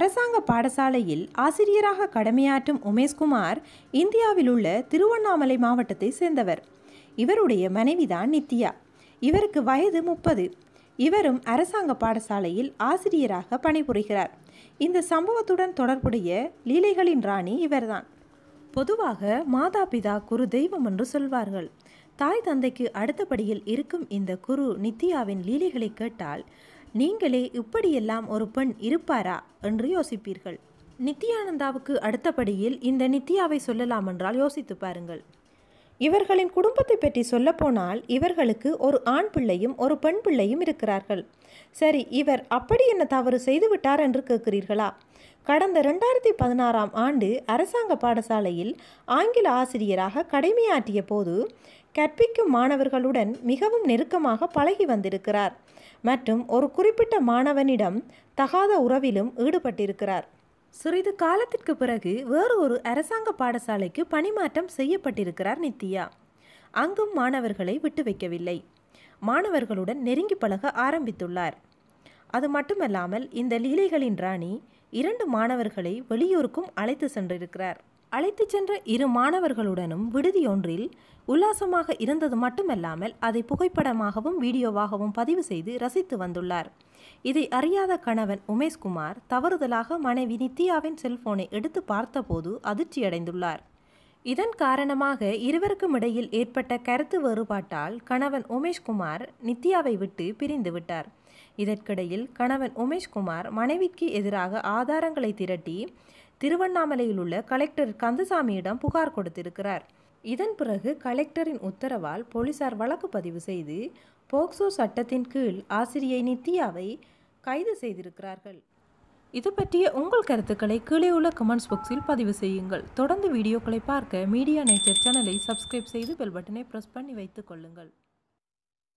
அரசாங்க பாடசாலையில் ஆசிரியராக கடமையாற்றும் உமேஷ்குமார் இந்தியாவில் உள்ள திருவண்ணாமலை மாவட்டத்தை சேர்ந்தவர். இவருடைய மனைவிதான் நித்யா. இவருக்கு வயது முப்பது. இவரும் அரசாங்க பாடசாலையில் ஆசிரியராக பணிபுரிகிறார். இந்த சம்பவத்துடன் தொடர்புடைய லீலைகளின் ராணி இவர்தான். பொதுவாக மாதா பிதா குரு தெய்வம் என்று சொல்வார்கள். தாய் தந்தைக்கு அடுத்தபடியில் இருக்கும் இந்த குரு நித்யாவின் லீலைகளை கேட்டால் நீங்களே இப்படியெல்லாம் ஒரு பெண் இருப்பாரா? என்று யோசிப்பீர்கள். நித்யானந்தாவுக்கு அடுத்தபடியில் இந்த நித்யாவை சொல்லலாம் என்றால் யோசித்து பாருங்கள். இவர்களின் குடும்பத்தை பற்றி சொல்லப்போனால் இவர்களுக்கு ஒரு ஆண் பிள்ளையும் ஒரு பெண் பிள்ளையும் இருக்கிறார்கள். சரி இவர் அப்படி என்ன தவறு செய்துவிட்டார் என்று கேட்கிறீர்களா? கடந்த ரெண்டாயிரத்தி பதினாறாம் ஆண்டு அரசாங்க பாடசாலையில் ஆங்கில ஆசிரியராக கடமையாற்றிய போது கற்பிக்கும் மாணவர்களுடன் மிகவும் நெருக்கமாக பழகி வந்திருக்கிறார். மற்றும் ஒரு குறிப்பிட்ட மாணவனிடம் தகாத உறவிலும் ஈடுபட்டிருக்கிறார். சிறிது காலத்திற்கு பிறகு வேறு ஒரு அரசாங்க பாடசாலைக்கு பணிமாற்றம் செய்யப்பட்டிருக்கிறார் நித்யா. அங்கும் மாணவர்களை விட்டு வைக்கவில்லை. மாணவர்களுடன் நெருங்கி பழக ஆரம்பித்துள்ளார். அது மட்டுமல்லாமல் இந்த லீலைகளின் ராணி இரண்டு மாணவர்களை வெளியூருக்கும் அழைத்து சென்றிருக்கிறார். அழைத்து சென்ற இரு மாணவர்களுடனும் விடுதியொன்றில் உல்லாசமாக இருந்தது மட்டுமல்லாமல் அதை புகைப்படமாகவும் வீடியோவாகவும் பதிவு செய்து ரசித்து வந்துள்ளார். இதை அறியாத கணவன் உமேஷ்குமார் தவறுதலாக மனைவி நித்யாவின் செல்போனை எடுத்து பார்த்தபோது அதிர்ச்சியடைந்துள்ளார். இதன் காரணமாக இருவருக்கும் இடையில் ஏற்பட்ட கருத்து வேறுபாட்டால் கணவன் உமேஷ்குமார் நித்யாவை விட்டு பிரிந்து விட்டார். இதற்கிடையில் கணவன் உமேஷ்குமார் மனைவிக்கு எதிராக ஆதாரங்களை திரட்டி திருவண்ணாமலையில் உள்ள கலெக்டர் கந்தசாமியிடம் புகார் கொடுத்திருக்கிறார். இதன் பிறகு கலெக்டரின் உத்தரவால் போலீசார் வழக்கு பதிவு செய்து போக்சோ சட்டத்தின் கீழ் ஆசிரியை நித்யாவை கைது செய்திருக்கிறார்கள். இது பற்றிய உங்கள் கருத்துக்களை கீழே உள்ள கமெண்ட்ஸ் பாக்ஸில் பதிவு செய்யுங்கள். தொடர்ந்து வீடியோக்களை பார்க்க மீடியா நேச்சர் சேனலை சப்ஸ்கிரைப் செய்து பெல் பட்டனை ப்ரெஸ் பண்ணி வைத்துக் கொள்ளுங்கள்.